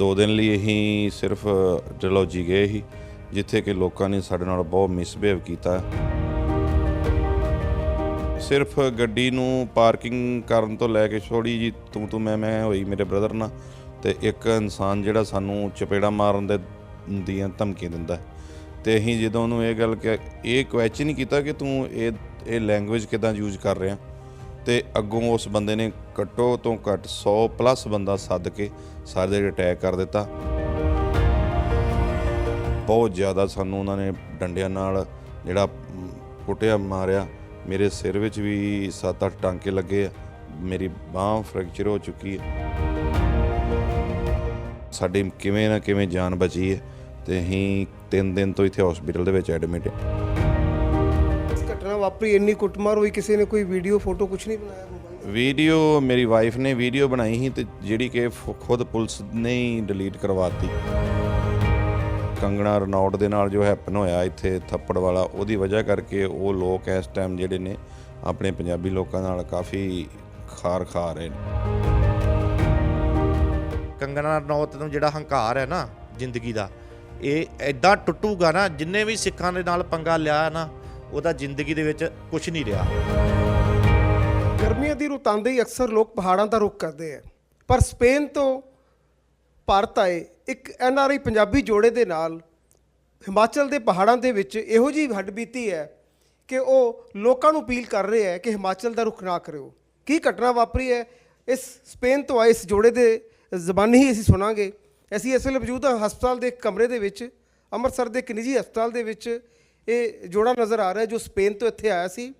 ਦੋ ਦਿਨ ਲਈ ਅਸੀਂ ਸਿਰਫ ਡਲੌਜੀ ਗਏ ਸੀ, ਜਿੱਥੇ ਕਿ ਲੋਕਾਂ ਨੇ ਸਾਡੇ ਨਾਲ ਬਹੁਤ ਮਿਸਬਿਹੇਵ ਕੀਤਾ ਸਿਰਫ ਗੱਡੀ ਨੂੰ ਪਾਰਕਿੰਗ ਕਰਨ ਤੋਂ ਲੈ ਕੇ ਛੋੜੀ ਜੀ ਤੂੰ ਤੂੰ ਮੈਂ ਮੈਂ ਹੋਈ ਮੇਰੇ ਬ੍ਰਦਰ ਨਾਲ, ਤੇ ਇੱਕ ਇਨਸਾਨ ਜਿਹੜਾ ਸਾਨੂੰ ਚਪੇੜਾ ਮਾਰਨ ਦੇ ਦੀਆਂ ਧਮਕੀਆਂ ਦਿੰਦਾ ਹੈ। ਤੇ ਅਸੀਂ ਜਦੋਂ ਉਹਨੂੰ ਇਹ ਗੱਲ ਕਿ ਇਹ ਕੁਐਸਚਨ ਨਹੀਂ ਕੀਤਾ ਕਿ ਤੂੰ ਇਹ ਇਹ ਲੈਂਗੁਏਜ ਕਿਦਾਂ ਯੂਜ਼ ਕਰ ਰਿਹਾ ਤੇ ਅੱਗੋਂ ਉਸ ਬੰਦੇ ਨੇ ਘੱਟੋ ਤੋਂ ਘੱਟ 100 ਪਲੱਸ ਬੰਦਾ ਸੱਦ ਕੇ ਸਾਰੇ ਦੇ ਅਟੈਕ ਕਰ ਦਿੱਤਾ। ਬਹੁਤ ਜ਼ਿਆਦਾ ਸਾਨੂੰ ਉਹਨਾਂ ਨੇ ਡੰਡਿਆਂ ਨਾਲ ਜਿਹੜਾ ਕੁੱਟਿਆ, ਮਾਰਿਆ। ਮੇਰੇ ਸਿਰ ਵਿੱਚ ਵੀ 7-8 ਟਾਂਕੇ ਲੱਗੇ ਆ। ਮੇਰੀ ਬਾਹ ਫ੍ਰੈਕਚਰ ਹੋ ਚੁੱਕੀ ਹੈ ਸਾਡੀ ਕਿਵੇਂ ਨਾ ਕਿਵੇਂ ਜਾਨ ਬਚੀ ਹੈ ਤੇ ਅਸੀਂ 3 ਦਿਨ ਤੋਂ ਇੱਥੇ ਹਸਪੀਟਲ ਦੇ ਵਿੱਚ ਐਡਮਿਟ ਹਾਂ ਘਟਨਾ ਵਾਪਰੀ ਇੰਨੀ ਕੁੱਟਮਾਰ ਹੋਈ ਕਿਸੇ ਨੇ ਕੋਈ ਵੀਡੀਓ ਫੋਟੋ ਕੁਝ ਨਹੀਂ ਬਣਾਇਆ ਮੋਬਾਈਲ ਵੀਡੀਓ ਮੇਰੀ ਵਾਈਫ ਨੇ ਵੀਡੀਓ ਬਣਾਈ ਸੀ ਤੇ ਜਿਹੜੀ ਕਿ ਫ- ਖੁਦ ਪੁਲਿਸ ਨੇ ਹੀ ਡਿਲੀਟ ਕਰਵਾਤੀ। ਕੰਗਣਾ ਰਣੌਟ ਦੇ ਨਾਲ ਜੋ ਹੈਪਨ ਹੋਇਆ ਇੱਥੇ ਥੱਪੜ ਵਾਲਾ ਉਹਦੀ ਵਜ੍ਹਾ ਕਰਕੇ ਉਹ ਲੋਕ ਇਸ ਟਾਈਮ ਜਿਹੜੇ ਨੇ ਆਪਣੇ ਪੰਜਾਬੀ ਲੋਕਾਂ ਨਾਲ ਕਾਫੀ ਖਾਰ ਖਾ ਰਹੇ ਨੇ। ਕੰਗਨਾ ਰਣੌਤ ਨੂੰ ਜਿਹੜਾ ਹੰਕਾਰ ਹੈ ਨਾ ਜ਼ਿੰਦਗੀ ਦਾ ਇਹ ਐਦਾਂ ਟੁੱਟੂਗਾ ਨਾ ਜਿੰਨੇ ਵੀ ਸਿੱਖਾਂ ਦੇ ਨਾਲ ਪੰਗਾ ਲਿਆ ਨਾ ਉਹਦਾ ਜ਼ਿੰਦਗੀ ਦੇ ਵਿੱਚ ਕੁਝ ਨਹੀਂ ਰਿਹਾ। ਗਰਮੀਆਂ ਦੀ ਰੁੱਤ ਆਉਂਦੇ ਹੀ ਅਕਸਰ ਲੋਕ ਪਹਾੜਾਂ ਦਾ ਰੁੱਖ ਕਰਦੇ ਆ। ਪਰ ਸਪੇਨ ਤੋਂ ਭਾਰਤ ਆਏ ਇੱਕ ਐੱਨ ਆਰ ਆਈ ਪੰਜਾਬੀ ਜੋੜੇ ਦੇ ਨਾਲ ਹਿਮਾਚਲ ਦੇ ਪਹਾੜਾਂ ਦੇ ਵਿੱਚ ਇਹੋ ਜੀ ਹੱਡਬੀਤੀ ਹੈ ਕਿ ਉਹ ਲੋਕਾਂ ਨੂੰ ਅਪੀਲ ਕਰ ਰਹੇ ਹੈ ਕਿ ਹਿਮਾਚਲ ਦਾ ਰੁੱਖ ਨਾ ਕਰਿਓ। ਕੀ ਘਟਨਾ ਵਾਪਰੀ ਹੈ? ਇਸ ਸਪੇਨ ਤੋਂ ਆਏ ਇਸ ਜੋੜੇ ਦੇ ਜ਼ਬਾਨੀ ਹੀ ਅਸੀਂ ਸੁਣਾਂਗੇ। ਅਸੀਂ ਇਸ ਵੇਲੇ ਮੌਜੂਦ ਹਾਂ ਹਸਪਤਾਲ ਦੇ ਇੱਕ ਕਮਰੇ ਦੇ ਵਿੱਚ, ਅੰਮ੍ਰਿਤਸਰ ਦੇ ਇੱਕ ਨਿੱਜੀ ਹਸਪਤਾਲ ਦੇ ਵਿੱਚ ਇਹ ਜੋੜਾ ਨਜ਼ਰ ਆ ਰਿਹਾ ਜੋ ਸਪੇਨ ਤੋਂ ਇੱਥੇ ਆਇਆ ਸੀ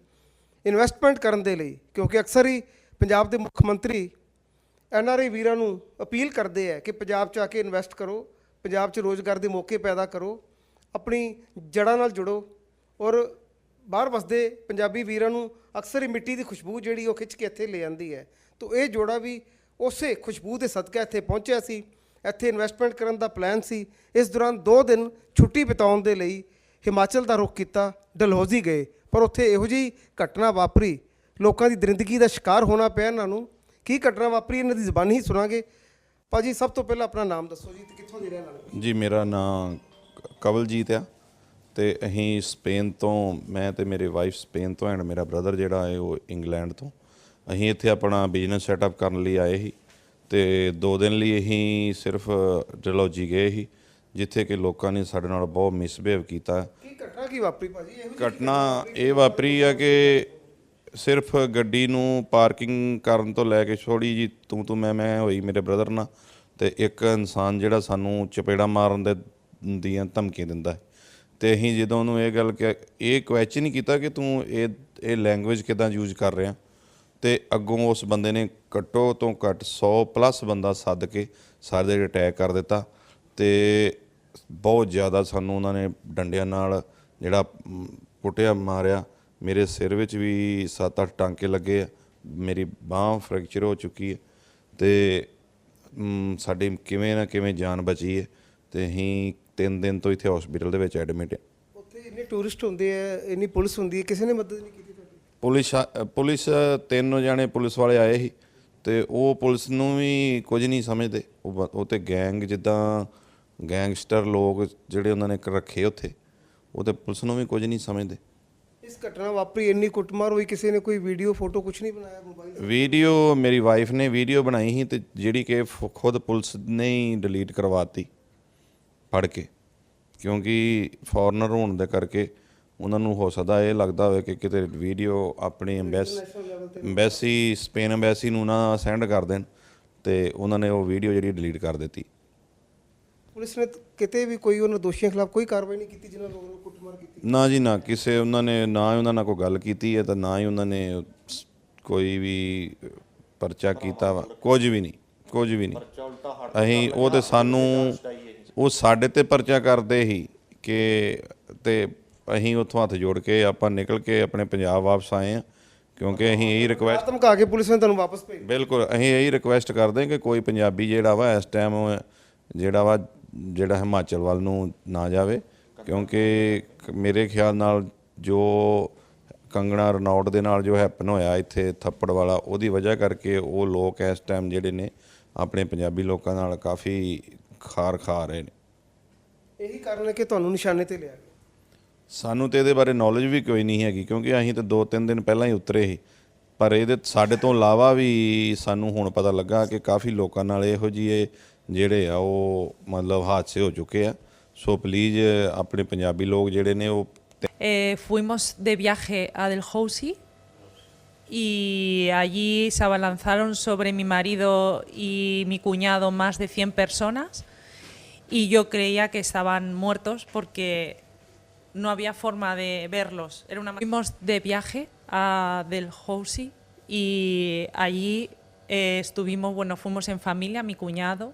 ਇਨਵੈਸਟਮੈਂਟ ਕਰਨ ਦੇ ਲਈ, ਕਿਉਂਕਿ ਅਕਸਰ ਹੀ ਪੰਜਾਬ ਦੇ ਮੁੱਖ ਮੰਤਰੀ ਐੱਨ ਆਰ ਆਈ ਵੀਰਾਂ ਨੂੰ ਅਪੀਲ ਕਰਦੇ ਆ ਕਿ ਪੰਜਾਬ 'ਚ ਆ ਕੇ ਇਨਵੈਸਟ ਕਰੋ, ਪੰਜਾਬ 'ਚ ਰੋਜ਼ਗਾਰ ਦੇ ਮੌਕੇ ਪੈਦਾ ਕਰੋ, ਆਪਣੀ ਜੜ੍ਹਾਂ ਨਾਲ ਜੁੜੋ ਔਰ ਬਾਹਰ ਵਸਦੇ ਪੰਜਾਬੀ ਵੀਰਾਂ ਨੂੰ ਅਕਸਰ ਹੀ ਮਿੱਟੀ ਦੀ ਖੁਸ਼ਬੂ ਜਿਹੜੀ ਉਹ ਖਿੱਚ ਕੇ ਇੱਥੇ ਲੈ ਆਂਦੀ ਹੈ। ਤੋਂ ਇਹ ਜੋੜਾ ਵੀ ਉਸੇ ਖੁਸ਼ਬੂ ਦੇ ਸਦਕਾ ਇੱਥੇ ਪਹੁੰਚਿਆ ਸੀ, ਇੱਥੇ ਇਨਵੈਸਟਮੈਂਟ ਕਰਨ ਦਾ ਪਲਾਨ ਸੀ। ਇਸ ਦੌਰਾਨ 2 ਦਿਨ ਛੁੱਟੀ ਬਿਤਾਉਣ ਦੇ ਲਈ ਹਿਮਾਚਲ ਦਾ ਰੁਖ ਕੀਤਾ, ਡਲਹੌਜ਼ੀ ਗਏ, ਪਰ ਉੱਥੇ ਇਹੋ ਜਿਹੀ ਘਟਨਾ ਵਾਪਰੀ। ਲੋਕਾਂ ਦੀ ਦਰਿੰਦਗੀ ਦਾ ਸ਼ਿਕਾਰ ਹੋਣਾ ਪਿਆ ਇਹਨਾਂ ਨੂੰ। ਕੀ ਘਟਨਾ ਵਾਪਰੀ, ਇਹਨਾਂ ਦੀ ਜ਼ਬਾਨੀ ਹੀ ਸੁਣਾਂਗੇ। ਭਾਜੀ, ਸਭ ਤੋਂ ਪਹਿਲਾਂ ਆਪਣਾ ਨਾਮ ਦੱਸੋ ਜੀ, ਤੇ ਕਿੱਥੋਂ ਦੇ ਰਹਿਣ ਵਾਲੇ ਜੀ, ਮੇਰਾ ਨਾਮ ਕਵਲਜੀਤ ਆ। ਤੇ ਅਸੀਂ ਸਪੇਨ ਤੋਂ, ਮੈਂ ਤੇ ਮੇਰੇ ਵਾਈਫ ਸਪੇਨ ਤੋਂ, ਐਂਡ ਮੇਰਾ ਬ੍ਰਦਰ ਜਿਹੜਾ ਹੈ, ਉਹ ਇੰਗਲੈਂਡ ਤੋਂ। ਅਸੀਂ ਇੱਥੇ ਆਪਣਾ ਬਿਜ਼ਨਸ ਸੈਟਅਪ ਕਰਨ ਲਈ ਆਏ ਸੀ। ਤੇ ਦੋ ਦਿਨ ਲਈ ਅਸੀਂ ਸਿਰਫ, ਡਲਹੌਜੀ ਗਏ ਸੀ। ਜਿੱਥੇ ਕਿ ਲੋਕਾਂ ਨੇ ਸਾਡੇ ਨਾਲ ਬਹੁਤ ਮਿਸਬਿਹੇਵ ਕੀਤਾ। ਕੀ ਘਟਨਾ ਕੀ ਵਾਪਰੀ ਭਾਜੀ? ਇਹੋ ਜਿਹੀ ਘਟਨਾ ਇਹ ਵਾਪਰੀ ਆ ਕਿ ਸਿਰਫ ਗੱਡੀ ਨੂੰ ਪਾਰਕਿੰਗ ਕਰਨ ਤੋਂ ਲੈ ਕੇ ਛੋੜੀ ਜੀ ਤੂੰ ਤੂੰ ਮੈਂ ਮੈਂ ਹੋਈ ਮੇਰੇ ਬ੍ਰਦਰ ਨਾਲ ਤੇ ਇੱਕ ਇਨਸਾਨ ਜਿਹੜਾ ਸਾਨੂੰ ਚਪੇੜਾ ਮਾਰਨ ਦੇ ਦੀਆਂ ਧਮਕੀਆਂ ਦਿੰਦਾ ਹੈ। ਤੇ ਅਸੀਂ ਜਦੋਂ ਉਹਨੂੰ ਇਹ ਗੱਲ ਕਿ ਇਹ ਕੁਐਸਚਨ ਨਹੀਂ ਕੀਤਾ ਕਿ ਤੂੰ ਇਹ ਇਹ ਲੈਂਗੁਏਜ ਕਿਦਾਂ ਯੂਜ਼ ਕਰ ਰਿਹਾ। ਤੇ ਅੱਗੋਂ ਉਸ ਬੰਦੇ ਨੇ ਘੱਟੋ ਤੋਂ ਘੱਟ 100 ਪਲੱਸ ਬੰਦਾ ਸੱਦ ਕੇ ਸਾਰੇ ਦੇ ਅਟੈਕ ਕਰ ਦਿੱਤਾ। ਤੇ ਬਹੁਤ ਜ਼ਿਆਦਾ ਸਾਨੂੰ ਉਹਨਾਂ ਨੇ ਡੰਡਿਆਂ ਨਾਲ ਜਿਹੜਾ ਮ, ਕੁੱਟਿਆ ਮਾਰਿਆ। ਮੇਰੇ ਸਿਰ ਵਿੱਚ ਵੀ 7-8 ਟਾਂਕੇ ਲੱਗੇ ਆ। ਮੇਰੀ ਬਾਹ ਫ੍ਰੈਕਚਰ ਹੋ ਚੁੱਕੀ ਹੈ ਤੇ ਸਾਡੀ ਕਿਵੇਂ ਨਾ ਕਿਵੇਂ ਜਾਨ ਬਚੀ ਹੈ ਤੇ ਅਸੀਂ 3 ਦਿਨ ਤੋਂ ਇੱਥੇ ਹਸਪੀਟਲ ਦੇ ਵਿੱਚ ਐਡਮਿਟ ਹਾਂ ਉੱਥੇ ਇੰਨੇ ਟੂਰਿਸਟ ਹੁੰਦੇ ਆ ਇੰਨੀ ਪੁਲਿਸ ਹੁੰਦੀ ਹੈ ਕਿਸੇ ਨੇ ਮਦਦ ਨਹੀਂ ਕੀਤੀ ਤੁਹਾਡੀ? ਪੁਲਿਸ ਪੁਲਿਸ ਤਿੰਨ ਜਾਣੇ ਪੁਲਿਸ ਵਾਲੇ ਆਏ ਸੀ ਤੇ ਉਹ ਪੁਲਿਸ ਨੂੰ ਵੀ ਕੁਝ ਨਹੀਂ ਸਮਝਦੇ। ਉਹ ਤੇ ਗੈਂਗ ਜਿੱਦਾਂ ਗੈਂਗਸਟਰ ਲੋਕ ਜਿਹੜੇ ਉਹਨਾਂ ਨੇ ਰੱਖੇ ਉੱਥੇ ਉਹ ਤੇ ਪੁਲਿਸ ਨੂੰ ਵੀ ਕੁਝ ਨਹੀਂ ਸਮਝਦੇ। ਇਸ ਘਟਨਾ ਵਾਪਰੀ ਇੰਨੀ ਕੁੱਟਮਾਰ ਹੋਈ ਕਿਸੇ ਨੇ ਕੋਈ ਵੀਡੀਓ ਫੋਟੋ ਕੁਝ ਨਹੀਂ ਬਣਾਇਆ ਮੋਬਾਈਲ ਵੀਡੀਓ ਮੇਰੀ ਵਾਈਫ ਨੇ ਵੀਡੀਓ ਬਣਾਈ ਸੀ ਤੇ ਜਿਹੜੀ ਕਿ ਫ- ਖੁਦ ਪੁਲਿਸ ਨੇ ਹੀ ਡਿਲੀਟ ਕਰਵਾਤੀ ਪੜ ਕੇ। ਕਿਉਂਕਿ ਫੋਰਨਰ ਹੋਣ ਦੇ ਕਰਕੇ ਉਹਨਾਂ ਨੂੰ ਹੋ ਸਕਦਾ ਇਹ ਲੱਗਦਾ ਹੋਵੇ ਕਿ ਕਿਤੇ ਵੀਡੀਓ ਆਪਣੀ ਐਮਬੈਸ ਐਮਬੈਸੀ ਸਪੇਨ ਐਮਬੈਸੀ ਨੂੰ ਨਾ ਸੈਂਡ ਕਰ ਦੇਣ ਤੇ ਉਹਨਾਂ ਨੇ ਉਹ ਵੀਡੀਓ ਜਿਹੜੀ ਡਿਲੀਟ ਕਰ ਦਿੱਤੀ। ਪੁਲਿਸ ਨੇ ਕਿਤੇ ਵੀ ਕੋਈ ਉਹਨਾਂ ਦੋਸ਼ੀਆਂ ਖਿਲਾਫ ਕੋਈ ਕਾਰਵਾਈ ਨਹੀਂ ਕੀਤੀ ਜਿਨ੍ਹਾਂ ਲੋਕਾਂ ਨੇ ਕੁੱਟਮਾਰ ਕੀਤੀ। ਨਾ ਜੀ ਨਾ ਕਿਸੇ ਉਹਨਾਂ ਨੇ ਨਾ ਹੀ ਉਹਨਾਂ ਨਾਲ ਕੋਈ ਗੱਲ ਕੀਤੀ ਹੈ ਤਾਂ ਨਾ ਹੀ ਉਹਨਾਂ ਨੇ ਕੋਈ ਵੀ ਪਰਚਾ ਕੀਤਾ ਵਾ। ਕੁਝ ਵੀ ਨਹੀਂ ਕੁਝ ਵੀ ਨਹੀਂ। ਅਸੀਂ ਉਹ ਤੇ ਸਾਨੂੰ ਉਹ ਸਾਡੇ ਤੇ ਪਰਚਾ ਕਰਦੇ ਹੀ ਕਿ ਤੇ ਅਸੀਂ ਉੱਥੋਂ ਹੱਥ ਜੋੜ ਕੇ ਆਪਾਂ ਨਿਕਲ ਕੇ ਆਪਣੇ ਪੰਜਾਬ ਵਾਪਸ ਆਏ ਆ ਕਿਉਂਕਿ ਅਸੀਂ ਇਹੀ ਰਿਕੁਐਸਟ ਧਮਕਾ ਕੇ ਪੁਲਿਸ ਨੇ ਤੁਹਾਨੂੰ ਵਾਪਸ ਭੇਜ ਬਿਲਕੁਲ ਅਸੀਂ ਇਹੀ ਰਿਕੁਐਸਟ ਕਰਦੇ ਕਿ ਕੋਈ ਪੰਜਾਬੀ ਜਿਹੜਾ ਵਾ ਇਸ ਟਾਈਮ ਜਿਹੜਾ ਵਾ ਜਿਹੜਾ ਹਿਮਾਚਲ ਵੱਲ ਨੂੰ ਨਾ ਜਾਵੇ ਕਿਉਂਕਿ ਮੇਰੇ ਖਿਆਲ ਨਾਲ ਜੋ ਕੰਗਣਾ ਰਣੌਟ ਦੇ ਨਾਲ ਜੋ ਹੈਪਨ ਹੋਇਆ ਇੱਥੇ ਥੱਪੜ ਵਾਲਾ ਉਹਦੀ ਵਜ੍ਹਾ ਕਰਕੇ ਉਹ ਲੋਕ ਇਸ ਟਾਈਮ ਜਿਹੜੇ ਨੇ ਆਪਣੇ ਪੰਜਾਬੀ ਲੋਕਾਂ ਨਾਲ ਕਾਫੀ ਖਾਰ ਖਾ ਰਹੇ ਨੇ। ਇਹੀ ਕਾਰਨ ਹੈ ਕਿ ਤੁਹਾਨੂੰ ਨਿਸ਼ਾਨੇ ਤੇ ਲਿਆ ਸਾਨੂੰ ਤੇ ਇਹਦੇ ਬਾਰੇ ਨੌਲੇਜ ਵੀ ਕੋਈ ਨਹੀਂ ਹੈਗੀ ਕਿਉਂਕਿ ਅਸੀਂ ਤਾਂ ਦੋ ਤਿੰਨ ਦਿਨ ਪਹਿਲਾਂ ਹੀ ਉਤਰੇ ਸੀ। ਪਰ ਇਹਦੇ ਸਾਡੇ ਤੋਂ ਇਲਾਵਾ ਵੀ ਸਾਨੂੰ ਹੁਣ ਪਤਾ ਲੱਗਾ ਕਿ ਕਾਫੀ ਲੋਕਾਂ ਨਾਲ ਇਹੋ ਜਿਹੇ ਜਿਹੜੇ ਆ ਉਹ ਮਤਲਬ ਹਾਦਸੇ ਹੋ ਚੁੱਕੇ ਆ ਸੋ ਪਲੀਜ਼ ਆਪਣੇ ਪੰਜਾਬੀ ਲੋਕ ਜਿਹੜੇ ਨੇ ਉਹ Eh, fuimos de viaje a Dalhousie y allí se abalanzaron sobre mi marido y mi cuñado más de 100 personas y yo creía que estaban muertos porque no había forma de verlos. Era una... Fuimos de viaje a Dalhousie y allí eh, estuvimos, bueno, fuimos en familia, mi cuñado,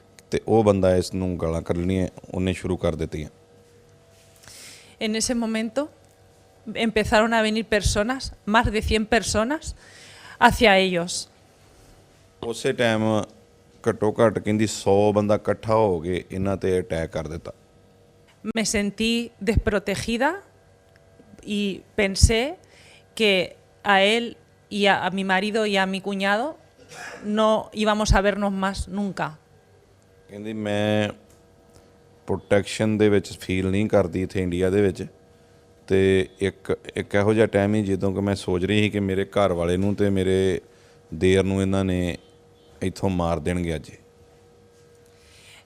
ਤੇ ਉਹ ਬੰਦਾ ਇਸ ਨੂੰ ਗਾਲਾਂ ਕੱਢਣੀਆਂ ਉਹਨੇ ਸ਼ੁਰੂ ਕਰ ਦਿੱਤੀਆਂ En ese momento empezaron a venir personas, más de 100 personas, hacia ellos. ਉਸੇ ਟਾਈਮ ਘੱਟੋ ਘੱਟ ਕਹਿੰਦੀ 100 ਬੰਦਾ ਇਕੱਠਾ ਹੋ ਕੇ ਇਹਨਾਂ ਤੇ ਅਟੈਕ ਕਰ ਦਿੱਤਾ Me sentí desprotegida y pensé que a él y a, a mi marido y a mi cuñado no íbamos a vernos más nunca. ਕਹਿੰਦੀ ਮੈਂ ਪ੍ਰੋਟੈਕਸ਼ਨ ਦੇ ਵਿੱਚ ਫੀਲ ਨਹੀਂ ਕਰਦੀ ਇੱਥੇ ਇੰਡੀਆ ਦੇ ਵਿੱਚ ਤੇ ਇੱਕ ਇੱਕ ਇਹੋ ਜਿਹਾ ਟਾਈਮ ਹੀ ਜਦੋਂ ਕਿ ਮੈਂ ਸੋਚ ਰਹੀ ਸੀ ਕਿ ਮੇਰੇ ਘਰ ਵਾਲੇ ਨੂੰ ਤੇ ਮੇਰੇ ਦੇਰ ਨੂੰ ਇਹਨਾਂ ਨੇ ਇੱਥੋਂ ਮਾਰ ਦੇਣਗੇ ਅੱਜ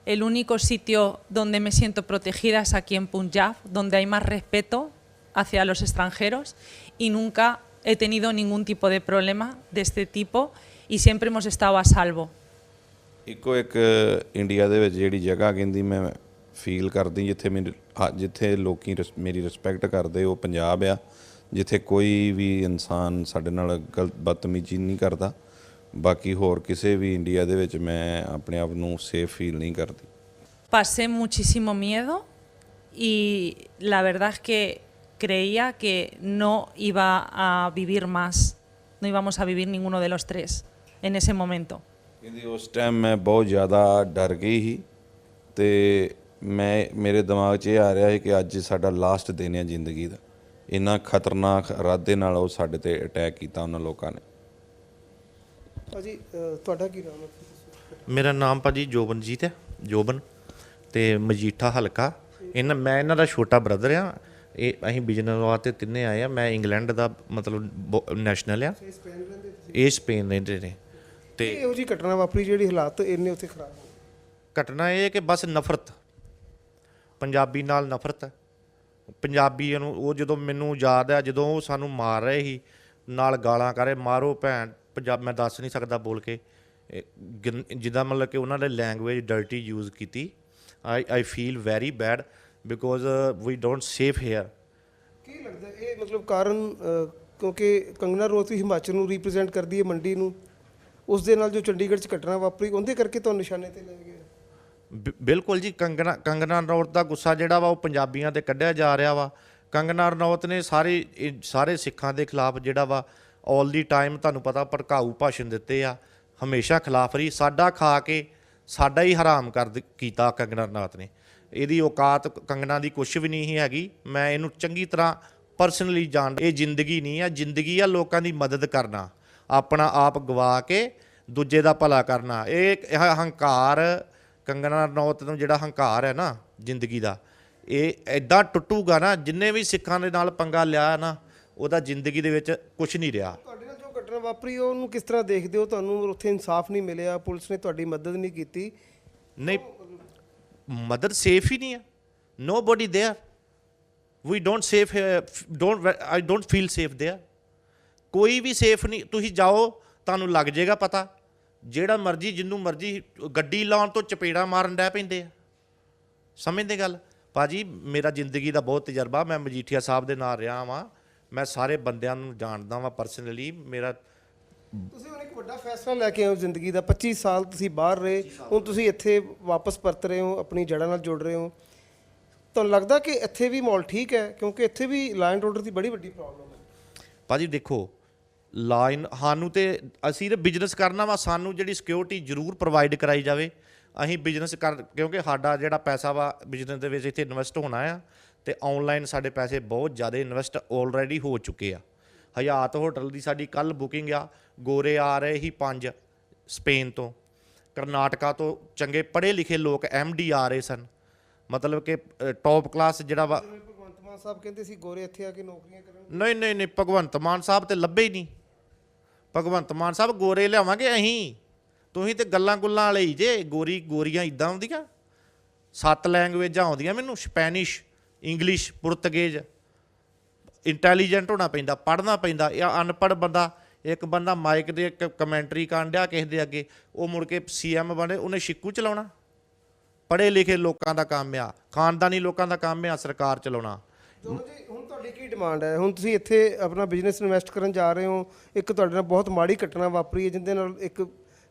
El único sitio donde me siento protegida es aquí en Punjab, donde hay más respeto hacia los extranjeros y nunca he tenido ningún tipo de problema de este tipo y siempre hemos estado a salvo. ਇੱਕੋ ਇੱਕ India ਦੇ ਵਿੱਚ ਜਿਹੜੀ ਜਗ੍ਹਾ ਕਹਿੰਦੀ ਮੈਂ feel ਕਰਦੀ ਜਿੱਥੇ ਮੇਰੀ ਜਿੱਥੇ ਲੋਕੀ ਰਿਸ- ਮੇਰੀ ਰਿਸਪੈਕਟ ਕਰਦੇ ਉਹ ਪੰਜਾਬ ਆ ਜਿੱਥੇ ਕੋਈ ਵੀ ਇਨਸਾਨ ਸਾਡੇ ਨਾਲ ਗਲਤ ਬਦਤਮੀਜ਼ੀ ਨਹੀਂ ਕਰਦਾ ਬਾਕੀ ਹੋਰ ਕਿਸੇ ਵੀ ਇੰਡੀਆ ਦੇ ਵਿੱਚ ਮੈਂ ਆਪਣੇ ਆਪ ਨੂੰ ਸੇਫ ਫੀਲ ਨਹੀਂ ਕਰਦੀ Pasé muchísimo miedo y la verdad es que creía que no iba a vivir más, no íbamos a vivir ninguno de los tres en ese momento. ਕਹਿੰਦੀ ਉਸ ਟਾਈਮ ਮੈਂ ਬਹੁਤ ਜ਼ਿਆਦਾ ਡਰ ਗਈ ਸੀ ਤੇ ਮੈਂ ਮੇਰੇ ਦਿਮਾਗ 'ਚ ਇਹ ਆ ਰਿਹਾ ਸੀ ਕਿ ਅੱਜ ਸਾਡਾ ਲਾਸਟ ਦਿਨ ਹੈ ਜ਼ਿੰਦਗੀ ਦਾ। ਇੰਨਾ ਖਤਰਨਾਕ ਇਰਾਦੇ ਨਾਲ ਉਹ ਸਾਡੇ ਤੇ ਅਟੈਕ ਕੀਤਾ ਉਹਨਾਂ ਲੋਕਾਂ ਨੇ। ਭਾਜੀ ਤੁਹਾਡਾ ਕੀ ਨਾਮ ਹੈ? ਮੇਰਾ ਨਾਮ ਭਾਜੀ ਜੋਬਨਜੀਤ ਹੈ ਜੋਬਨ ਤੇ ਮਜੀਠਾ ਹਲਕਾ। ਇਹਨਾਂ ਮੈਂ ਇਹਨਾਂ ਦਾ ਛੋਟਾ ਬ੍ਰਦਰ ਆ। ਇਹ ਅਸੀਂ ਬਿਜ਼ਨਸ ਵਾਸਤੇ ਤਿੰਨੇ ਆਏ ਆ। ਮੈਂ ਇੰਗਲੈਂਡ ਦਾ ਮਤਲਬ ਨੈਸ਼ਨਲ ਆ। ਇਹ ਸਪੇਨ ਰਹਿੰਦੇ ਨੇ। ਤੇ ਇਹੋ ਜੀ ਘਟਨਾ ਵਾਪਰੀ ਜਿਹੜੀ ਹਾਲਾਤ ਇੰਨੇ ਉੱਥੇ ਖਰਾਬ ਹੋ ਗਏ। ਘਟਨਾ ਇਹ ਹੈ ਕਿ ਬਸ ਨਫ਼ਰਤ ਪੰਜਾਬੀ ਨਾਲ ਨਫ਼ਰਤ ਹੈ। ਪੰਜਾਬੀ ਨੂੰ ਉਹ ਜਦੋਂ ਮੈਨੂੰ ਯਾਦ ਹੈ ਜਦੋਂ ਉਹ ਸਾਨੂੰ ਮਾਰ ਰਹੇ ਸੀ ਨਾਲ ਗਾਲਾਂ ਕਰੇ ਮਾਰੋ ਭੈਣ ਪੰਜਾਬ ਮੈਂ ਦੱਸ ਨਹੀਂ ਸਕਦਾ ਬੋਲ ਕੇ। ਇਹ ਜਿੱਦਾਂ ਮਤਲਬ ਕਿ ਉਹਨਾਂ ਨੇ ਲੈਂਗੁਏਜ ਡਰਟੀ ਯੂਜ਼ ਕੀਤੀ। I I feel very bad because we don't safe here ਕੀ ਲੱਗਦਾ ਇਹ ਮਤਲਬ ਕਾਰਨ ਅ, ਕਿਉਂਕਿ ਕੰਗਨਾ ਰਣੌਤ ਵੀ ਹਿਮਾਚਲ ਨੂੰ ਰਿਪਰੈਜ਼ੈਂਟ ਕਰਦੀ ਹੈ ਮੰਡੀ ਨੂੰ। ਉਸ ਦੇ ਨਾਲ ਜੋ ਚੰਡੀਗੜ੍ਹ 'ਚ ਘਟਨਾ ਵਾਪਰੀ, ਉਹਦੇ ਕਰਕੇ ਤੁਹਾਨੂੰ ਨਿਸ਼ਾਨੇ ਤੇ ਲੈ ਗਿਆ ਬਿ- ਬਿਲਕੁਲ ਜੀ ਕੰਗਨਾ ਕੰਗਨਾ ਰਣੌਤ ਦਾ ਗੁੱਸਾ ਜਿਹੜਾ ਵਾ, ਉਹ ਪੰਜਾਬੀਆਂ ਤੇ ਕੱਢਿਆ ਜਾ ਰਿਹਾ ਵਾ। ਕੰਗਨਾ ਰਣੌਤ ਨੇ ਸਾਰੇ, ਇਹ ਸਾਰੇ ਸਿੱਖਾਂ ਦੇ ਖਿਲਾਫ ਜਿਹੜਾ ਵਾ 올 ਦੀ ਟਾਈਮ ਤੁਹਾਨੂੰ ਪਤਾ ਭੜਕਾਊ ਭਾਸ਼ਣ ਦਿੱਤੇ ਆ। ਹਮੇਸ਼ਾ ਖਿਲਾਫ ਰਹੀ। ਸਾਡਾ ਖਾ ਕੇ ਸਾਡਾ ਹੀ ਹਰਾਮ ਕਰ ਦਿ- ਕੀਤਾ ਕੰਗਨਾ ਰਣੌਤ ਨੇ। ਇਹਦੀ ਔਕਾਤ ਕੰਗਨਾ ਦੀ ਕੁਛ ਵੀ ਨਹੀਂ ਹੈਗੀ। ਮੈਂ ਇਹਨੂੰ ਚੰਗੀ ਤਰ੍ਹਾਂ ਪਰਸਨਲੀ ਜਾਣ, ਇਹ ਜ਼ਿੰਦਗੀ ਨਹੀਂ ਆ। ਜ਼ਿੰਦਗੀ ਆ ਲੋਕਾਂ ਦੀ ਮਦਦ ਕਰਨਾ। ਆਪਣਾ ਆਪ ਗਵਾ ਕੇ ਦੂਜੇ ਦਾ ਭਲਾ ਕਰਨਾ ਇਹ ਇੱਕ ਇਹ ਹੰਕਾਰ ਕੰਗਨਾ ਰਣੌਤ ਨੂੰ ਜਿਹੜਾ ਹੰਕਾਰ ਹੈ ਨਾ ਜ਼ਿੰਦਗੀ ਦਾ ਇਹ ਐਦਾਂ ਟੁੱਟੂਗਾ ਨਾ ਜਿੰਨੇ ਵੀ ਸਿੱਖਾਂ ਦੇ ਨਾਲ ਪੰਗਾ ਲਿਆ ਨਾ ਉਹਦਾ ਜ਼ਿੰਦਗੀ ਦੇ ਵਿੱਚ ਕੁਝ ਨਹੀਂ ਰਿਹਾ ਤੁਹਾਡੇ ਨਾਲ ਜੋ ਘਟਨਾ ਵਾਪਰੀ ਉਹਨੂੰ ਕਿਸ ਤਰ੍ਹਾਂ ਦੇਖਦੇ ਹੋ ਤੁਹਾਨੂੰ ਉੱਥੇ ਇਨਸਾਫ ਨਹੀਂ ਮਿਲਿਆ ਪੁਲਿਸ ਨੇ ਤੁਹਾਡੀ ਮਦਦ ਨਹੀਂ ਕੀਤੀ ਨਹੀਂ ਮਦਰ ਸੇਫ ਹੀ ਨਹੀਂ ਹੈ nobody there we don't safe don't I don't feel safe there ਕੋਈ ਵੀ ਸੇਫ ਨਹੀਂ ਤੁਸੀਂ ਜਾਓ ਤੁਹਾਨੂੰ ਲੱਗ ਜਾਏਗਾ ਪਤਾ। ਜਿਹੜਾ ਮਰਜ਼ੀ ਜਿੰਨੂੰ ਮਰਜ਼ੀ ਗੱਡੀ ਲਾਉਣ ਤੋਂ ਚਪੇੜਾ ਮਾਰਨ ਡੈ ਪੈਂਦੇ ਆ। ਸਮਝਦੇ ਗੱਲ? ਭਾਜੀ ਮੇਰਾ ਜ਼ਿੰਦਗੀ ਦਾ ਬਹੁਤ ਤਜਰਬਾ ਮੈਂ ਮਜੀਠੀਆ ਸਾਹਿਬ ਦੇ ਨਾਲ ਰਿਹਾ ਵਾਂ। ਮੈਂ ਸਾਰੇ ਬੰਦਿਆਂ ਨੂੰ ਜਾਣਦਾ ਵਾਂ ਪਰਸਨਲੀ ਮੇਰਾ ਤੁਸੀਂ ਹੁਣ ਇੱਕ ਵੱਡਾ ਫੈਸਲਾ ਲੈ ਕੇ ਆਏ ਹੋ ਜ਼ਿੰਦਗੀ ਦਾ। 25 ਸਾਲ ਤੁਸੀਂ ਬਾਹਰ ਰਹੇ ਹੁਣ ਤੁਸੀਂ ਇੱਥੇ ਵਾਪਸ ਪਰਤ ਰਹੇ ਹੋ ਆਪਣੀ ਜੜ੍ਹਾਂ ਨਾਲ ਜੁੜ ਰਹੇ ਹੋ। ਤੁਹਾਨੂੰ ਲੱਗਦਾ ਕਿ ਇੱਥੇ ਵੀ ਮਾਹੌਲ ਠੀਕ ਹੈ? ਕਿਉਂਕਿ ਇੱਥੇ ਵੀ ਲਾਇਨ ਆਰਡਰ ਦੀ ਬੜੀ ਵੱਡੀ ਪ੍ਰੋਬਲਮ ਹੈ। ਭਾਜੀ ਦੇਖੋ ਲਾਈਨ, ਸਾਨੂੰ ਤੇ ਅਸੀਂ ਤੇ ਬਿਜ਼ਨਸ ਕਰਨਾ ਵਾ, ਸਾਨੂੰ ਜਿਹੜੀ ਸਿਕਿਉਰਿਟੀ ਜ਼ਰੂਰ ਪ੍ਰੋਵਾਈਡ ਕਰਾਈ ਜਾਵੇ। ਅਸੀਂ ਬਿਜ਼ਨਸ ਕਰ, ਕਿਉਂਕਿ ਸਾਡਾ ਜਿਹੜਾ ਪੈਸਾ ਵਾ ਬਿਜ਼ਨਸ ਦੇ ਵਿੱਚ ਇੱਥੇ ਇਨਵੈਸਟ ਹੋਣਾ ਆ, ਤੇ ਆਨਲਾਈਨ ਸਾਡੇ ਪੈਸੇ ਬਹੁਤ ਜ਼ਿਆਦਾ ਇਨਵੈਸਟ ਆਲਰੇਡੀ ਹੋ ਚੁੱਕੇ ਆ। ਹਯਾਤ ਹੋਟਲ ਦੀ ਸਾਡੀ ਕੱਲ ਬੁਕਿੰਗ ਆ, ਗੋਰੇ ਆ ਰਹੇ ਹੀ ਪੰਜ, ਸਪੇਨ ਤੋਂ। ਕਰਨਾਟਕਾ ਤੋਂ ਚੰਗੇ ਪੜ੍ਹੇ ਲਿਖੇ ਲੋਕ ਡੀ ਆ ਰਹੇ ਸਨ। ਮਤਲਬ ਕਿ ਟੌਪ ਕਲਾਸ ਜਿਹੜਾ ਵਾ ਮਾਨ ਸਾਹਿਬ ਕਹਿੰਦੇ ਸੀ, ਗੋਰੇ ਇੱਥੇ ਆ ਕੇ ਨੌਕਰੀਆਂ ਕਰਨ। ਨਹੀਂ ਨਹੀਂ ਨਹੀਂ, ਭਗਵੰਤ ਮਾਨ ਸਾਹਿਬ ਤੇ ਲੱਭੇ ਹੀ ਨਹੀਂ। ਭਗਵੰਤ ਮਾਨ ਸਾਹਿਬ, ਗੋਰੇ ਲਿਆਵਾਂਗੇ ਅਸੀਂ। ਤੁਸੀਂ ਤੇ ਗੱਲਾਂ ਗੁੱਲਾਂ ਵਾਲੇ ਹੀ ਜੇ, ਗੋਰੀ, ਗੋਰੀਆਂ ਇਦਾਂ ਆਉਂਦੀਆਂ ਸੱਤ ਲੈਂਗੁਏਜਾਂ ਆਉਂਦੀਆਂ ਮੈਨੂੰ, ਸਪੈਨਿਸ਼, ਇੰਗਲਿਸ਼, ਪੁਰਤਗੇਜ਼। ਇੰਟੈਲੀਜੈਂਟ ਹੋਣਾ ਪੈਂਦਾ, ਪੜ੍ਹਨਾ ਪੈਂਦਾ। ਇਹ ਅਨਪੜ੍ਹ ਬੰਦਾ, ਇੱਕ ਬੰਦਾ ਮਾਈਕ ਦੇ ਇੱਕ ਕਮੈਂਟਰੀ ਕਰਨ ਡਿਆ ਕਿਸੇ ਦੇ ਅੱਗੇ, ਉਹ ਮੁੜ ਕੇ ਸੀਐਮ ਬਣੇ, ਉਹਨੇ ਸ਼ਿੱਕੂ ਚਲਾਉਣਾ। ਪੜ੍ਹੇ ਲਿਖੇ ਲੋਕਾਂ ਦਾ ਕੰਮ ਆ, ਖਾਨਦਾਨੀ ਲੋਕਾਂ ਦਾ ਕੰਮ ਆ, ਸਰਕਾਰ ਚਲਾਉਣਾ। ਦੋਨੋਂ ਜੀ ਹੁਣ ਤੁਹਾਡੀ ਕੀ ਡਿਮਾਂਡ ਹੈ? ਹੁਣ ਤੁਸੀਂ ਇੱਥੇ ਆਪਣਾ ਬਿਜ਼ਨਸ ਇਨਵੈਸਟ ਕਰਨ ਜਾ ਰਹੇ ਹੋ। ਇੱਕ ਤੁਹਾਡੇ ਨਾਲ ਬਹੁਤ ਮਾੜੀ ਘਟਨਾ ਵਾਪਰੀ ਹੈ ਜਿੰਦੇ ਨਾਲ ਇੱਕ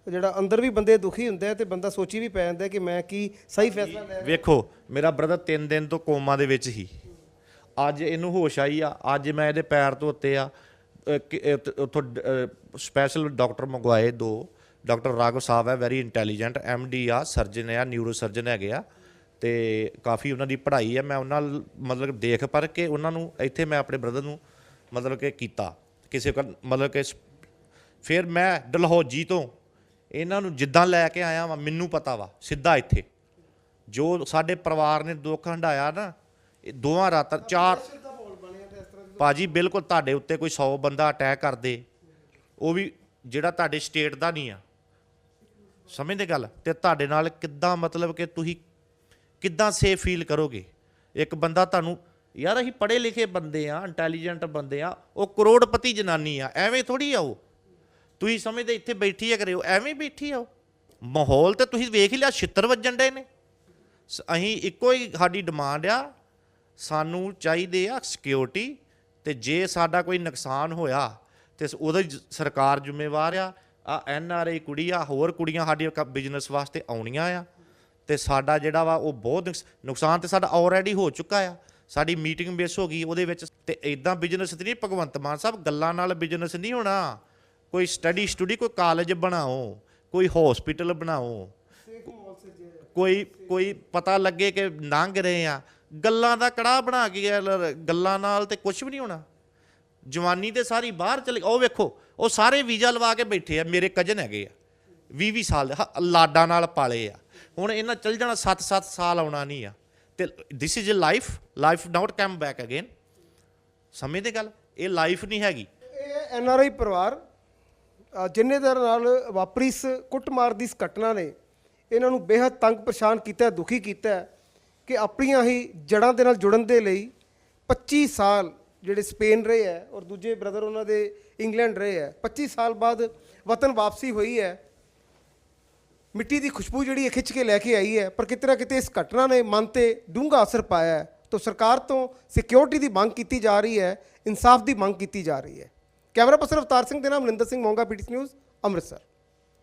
ਜਿਹੜਾ ਅੰਦਰ ਵੀ ਬੰਦੇ ਦੁਖੀ ਹੁੰਦੇ ਆ ਤੇ ਬੰਦਾ ਸੋਚੀ ਵੀ ਪੈ ਜਾਂਦਾ ਕਿ ਮੈਂ ਕੀ ਸਹੀ ਫੈਸਲਾ ਲੈ ਵੇਖੋ ਮੇਰਾ ਬ੍ਰਦਰ 3 ਦਿਨ ਤੋਂ ਕੋਮਾ ਦੇ ਵਿੱਚ ਹੀ ਅੱਜ ਇਹਨੂੰ ਹੋਸ਼ ਆਈ ਆ। ਅੱਜ ਮੈਂ ਇਹਦੇ ਪੈਰ ਤੋਂ ਉੱਤੇ ਆ ਉੱਥ- ਸਪੈਸ਼ਲ ਡਾਕਟਰ ਮੰਗਵਾਏ ਦੋ। ਡਾਕਟਰ ਰਾਘਵ ਸਾਹਿਬ ਹੈ ਵੈਰੀ ਇੰਟੈਲੀਜੈਂਟ ਡੀ ਆ ਸਰਜਨ ਆ ਨਿਊਰੋ ਸਰਜਨ ਹੈਗੇ ਆ। ਤੇ ਕਾਫੀ ਉਹਨਾਂ ਦੀ ਪੜ੍ਹਾਈ ਹੈ, ਮੈਂ ਉਹਨਾਂ ਨਾਲ ਮਤਲਬ ਦੇਖ ਪਰ ਕੇ ਉਹਨਾਂ ਨੂੰ ਇੱਥੇ ਮੈਂ ਆਪਣੇ ਬ੍ਰਦਰ ਨੂੰ ਮਤਲਬ ਕਿ ਕੀਤਾ। ਕਿਸੇ ਕੋਲ ਮਤਲਬ ਕਿ ਸ- ਫਿਰ ਮੈਂ ਡਲਹੌਜੀ ਤੋਂ ਇਹਨਾਂ ਨੂੰ ਜਿੱਦਾਂ ਲੈ ਕੇ ਆਇਆ ਵਾ, ਮੈਨੂੰ ਪਤਾ ਵਾ, ਸਿੱਧਾ ਇੱਥੇ। ਜੋ ਸਾਡੇ ਪਰਿਵਾਰ ਨੇ ਦੁੱਖ ਹੰਡਾਇਆ ਨਾ, ਇਹ ਦੋਵਾਂ ਰਾਤਾਂ, ਚਾਰ ਭਾਜੀ, ਬਿਲਕੁਲ ਤੁਹਾਡੇ ਉੱਤੇ ਕੋਈ 100 ਬੰਦਾ ਅਟੈਕ ਕਰਦੇ ਉਹ ਵੀ ਜਿਹੜਾ ਤੁਹਾਡੇ ਸਟੇਟ ਦਾ ਨਹੀਂ ਆ। ਸਮਝਦੇ ਗੱਲ? ਤੇ ਤੁਹਾਡੇ ਨਾਲ ਕਿੱਦਾਂ ਮਤਲਬ ਕਿ ਤੁਸੀਂ ਕਿੱਦਾਂ ਸੇਫ ਫੀਲ ਕਰੋਗੇ? ਇੱਕ ਬੰਦਾ ਤੁਹਾਨੂੰ, ਯਾਰ ਅਸੀਂ ਪੜ੍ਹੇ ਲਿਖੇ ਬੰਦੇ ਆ ਇੰਟੈਲੀਜੈਂਟ ਬੰਦੇ ਆ, ਉਹ ਕਰੋੜਪਤੀ ਜਨਾਨੀ ਆ, ਐਵੇਂ ਥੋੜੀ ਆ ਉਹ। ਤੁਸੀਂ ਸਮਝਦੇ ਇੱਥੇ ਬੈਠੀ ਆ ਕਰਿਓ, ਐਵੇਂ ਬੈਠੀ ਆ ਉਹ। ਮਾਹੌਲ ਤੇ ਤੁਸੀਂ ਵੇਖ ਹੀ ਲਿਆ, ਛਿੱਤਰ ਵੱਜਣ ਡੇ ਨੇ। ਸ- ਅਸੀਂ ਇੱਕੋ ਹੀ ਸਾਡੀ ਡਿਮਾਂਡ ਆ, ਸਾਨੂੰ ਚਾਹੀਦੇ ਆ ਸਿਕਿਉਰਿਟੀ ਤੇ ਜੇ ਸਾਡਾ ਕੋਈ ਨੁਕਸਾਨ ਹੋਇਆ ਤੇ ਸ- ਉਹਦਾ ਸਰਕਾਰ ਜ਼ਿੰਮੇਵਾਰ ਆ ਆ ਐਨ ਆਰ ਆਈ ਕੁੜੀ ਆ, ਹੋਰ ਕੁੜੀਆਂ ਸਾਡੀ ਬਿਜ਼ਨਸ ਵਾਸਤੇ ਆਉਣੀਆਂ ਆ। ਤੇ ਸਾਡਾ ਜਿਹੜਾ ਵਾ ਉਹ ਬਹੁਤ ਨੁਕਸ- ਨੁਕਸਾਨ ਤੇ ਸਾਡਾ ਆਲਰੇਡੀ ਹੋ ਚੁੱਕਾ ਆ। ਸਾਡੀ ਮੀਟਿੰਗ ਮਿਸ ਹੋ ਗਈ ਉਹਦੇ ਵਿੱਚ ਤੇ ਇਦਾਂ ਬਿਜ਼ਨਸ ਤੇ ਨਹੀਂ ਭਗਵੰਤ ਮਾਨ ਸਾਹਿਬ ਗੱਲਾਂ ਨਾਲ ਬਿਜ਼ਨਸ ਨਹੀਂ ਹੋਣਾ। ਕੋਈ ਸਟੱਡੀ ਸਟੂਡੀ ਕੋਈ ਕਾਲਜ ਬਣਾਓ ਕੋਈ ਹਸਪੀਟਲ ਬਣਾਓ। ਕੋਈ ਕੋਈ ਪਤਾ ਲੱਗੇ ਕਿ ਲੰਘ ਰਹੇ ਆ। ਗੱਲਾਂ ਦਾ ਕੜਾ ਬਣਾ ਕੇ ਗਿਆ ਗੱਲਾਂ ਨਾਲ ਤੇ ਕੁਝ ਵੀ ਨਹੀਂ ਹੋਣਾ। ਜਵਾਨੀ ਤੇ ਸਾਰੀ ਬਾਹਰ ਚਲੇ ਉਹ ਵੇਖੋ ਉਹ ਸਾਰੇ ਵੀਜ਼ਾ ਲਵਾ ਕੇ ਬੈਠੇ ਆ ਮੇਰੇ ਕਜ਼ਨ ਹੈਗੇ ਆ। 20 20 ਸਾਲ ਦੇ, ਹ- ਲਾਡਾਂ ਨਾਲ ਪਾਲੇ ਆ। ਹੁਣ ਇਹਨਾਂ ਚੱਲ ਜਾਣਾ 7-7 ਸਾਲ ਆਉਣਾ ਨਹੀਂ ਆ। ਤੇ this is a life life not come back again ਸਮਝਦੇ ਗੱਲ? ਇਹ ਲਾਈਫ ਨਹੀਂ ਹੈਗੀ। ਇਹ ਐਨ ਆਰ ਆਈ ਪਰਿਵਾਰ ਅ, ਜਿੰਨੇ ਦਰ ਨਾਲ ਵਾਪਰੀ ਇਸ ਕੁੱਟਮਾਰ ਦੀ ਇਸ ਘਟਨਾ ਨੇ ਇਹਨਾਂ ਨੂੰ ਬੇਹੱਦ ਤੰਗ ਪਰੇਸ਼ਾਨ ਕੀਤਾ ਦੁਖੀ ਕੀਤਾ ਕਿ ਆਪਣੀਆਂ ਹੀ ਜੜ੍ਹਾਂ ਦੇ ਨਾਲ ਜੁੜਨ ਦੇ ਲਈ 25 ਸਾਲ ਜਿਹੜੇ ਸਪੇਨ ਰਹੇ ਹੈ ਔਰ ਦੂਜੇ ਬ੍ਰਦਰ ਉਹਨਾਂ ਦੇ ਇੰਗਲੈਂਡ ਰਹੇ ਹੈ 25 ਸਾਲ ਬਾਅਦ ਵਤਨ ਵਾਪਸੀ ਹੋਈ ਹੈ। ਮਿੱਟੀ ਦੀ ਖੁਸ਼ਬੂ ਜਿਹੜੀ ਇਹ ਖਿੱਚ ਕੇ ਲੈ ਕੇ ਆਈ ਹੈ, ਪਰ ਕਿਤੇ ਨਾ ਕਿਤੇ ਇਸ ਘਟਨਾ ਨੇ ਮਨ ਤੇ ਡੂੰਘਾ ਅਸਰ ਪਾਇਆ ਹੈ। ਤਾਂ ਸਰਕਾਰ ਤੋਂ ਸਿਕਿਉਰਿਟੀ ਦੀ ਮੰਗ ਕੀਤੀ ਜਾ ਰਹੀ ਹੈ, ਇਨਸਾਫ ਦੀ ਮੰਗ ਕੀਤੀ ਜਾ ਰਹੀ ਹੈ। ਕੈਮਰਾ ਪਰਸਨ ਅਵਤਾਰ ਸਿੰਘ, ਦੇ ਨਾਮ ਮਨਿੰਦਰ ਸਿੰਘ, ਮੋਂਗਾ, ਪੀਟੀਸੀ ਨਿਊਜ਼, ਅੰਮ੍ਰਿਤਸਰ।